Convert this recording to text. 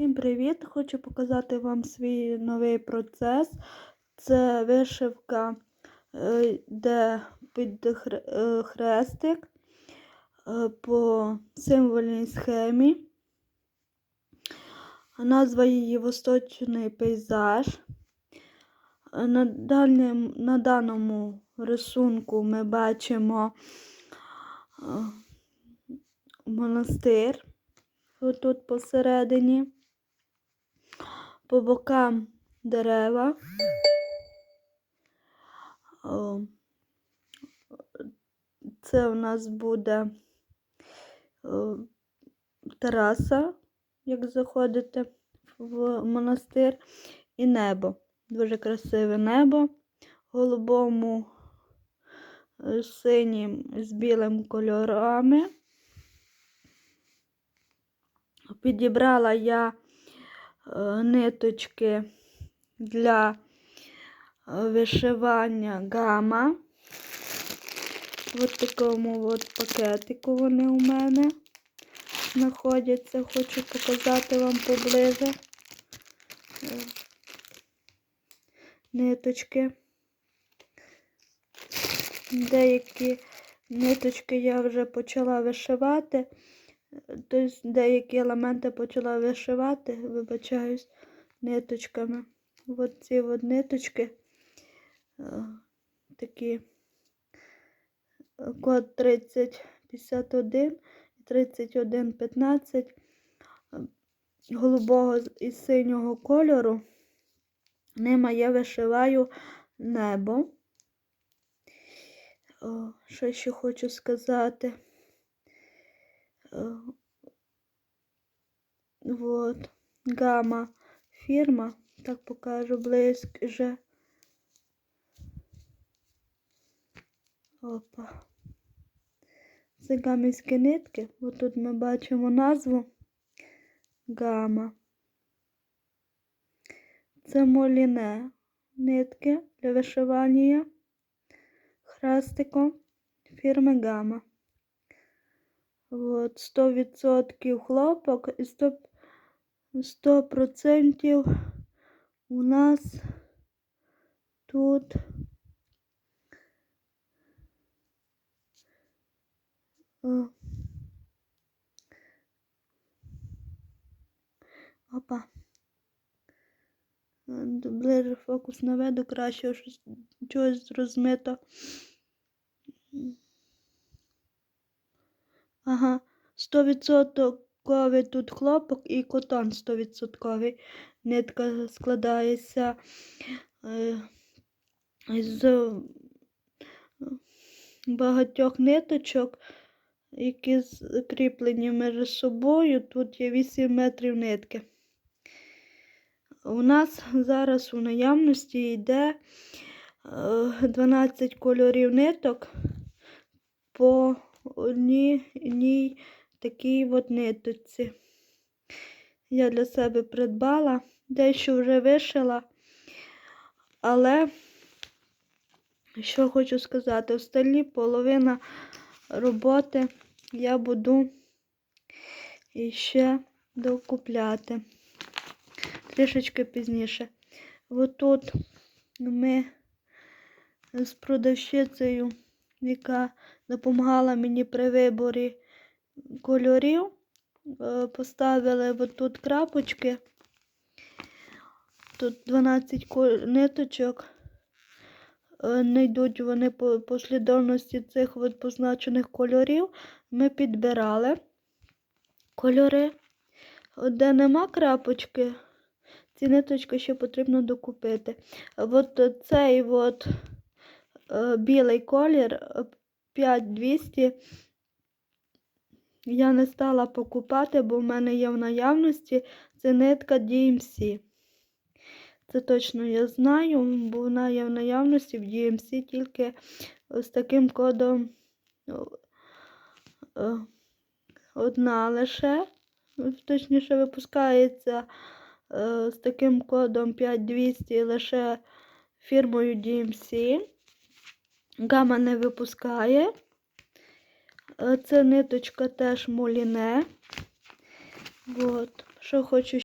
Всім привіт! Хочу показати вам свій новий процес. Це вишивка, е, де під е, хрестик е, по символьній схемі. Назва її Восточний пейзаж. На, дальнім, на даному рисунку ми бачимо монастир отут посередині, по бокам дерева. Це у нас буде тераса, як заходите в монастир, і небо. Дуже красиве небо голубому, е, синім з білим кольорами. Підібрала я ниточки для е, вишивання гама. В такому от пакетику вони у мене знаходяться. Хочу показати вам поближе е, ниточки. Деякі ниточки я вже почала вишивати. Тобто деякі елементи почала вишивати, вибачаюсь, ниточками. От ці от ниточки е, такі е, код 3051 і 3115 е, голубого і синього кольору. Ними я вишиваю небо. О, що ще хочу сказати? Вот. Гама фірма. Так покажу ближче. Опа. Це гамівські нитки. Ось тут ми бачимо назву гама. Це моліне нитки для вишивання хрестиком фірми Гама. От, 100% хлопок і 100%, 100% у нас тут опа. Е, Ближе фокус наведу, краще щось чогось розмито. Ага, 100% тут хлопок і котон 100%. Нитка складається е, з е, багатьох ниточок, які закріплені між собою. Тут є 8 метрів нитки. У нас зараз у наявності йде е, 12 кольорів ниток по одній такій от ниточці. Я для себе придбала, дещо вже вишила, але що хочу сказати, остальні половина роботи я буду іще докупляти трішечки пізніше. Отут ми з продавщицею, яка допомагала мені при виборі кольорів, е, поставили отут крапочки. Тут 12 ниточок. Е, Не йдуть вони по послідовності цих позначених кольорів. Ми підбирали кольори. Де нема крапочки, ці ниточки ще потрібно докупити. От цей от е, білий колір е, 5200 я не стала покупати, бо в мене є в наявності це нитка DMC. Це точно я знаю, бо вона є в наявності в DMC тільки з таким кодом одна лише, точніше випускається е, з таким кодом 5200 лише фірмою DMC. Гама не випускає. Е, Це ниточка теж моліне. От. Що хочу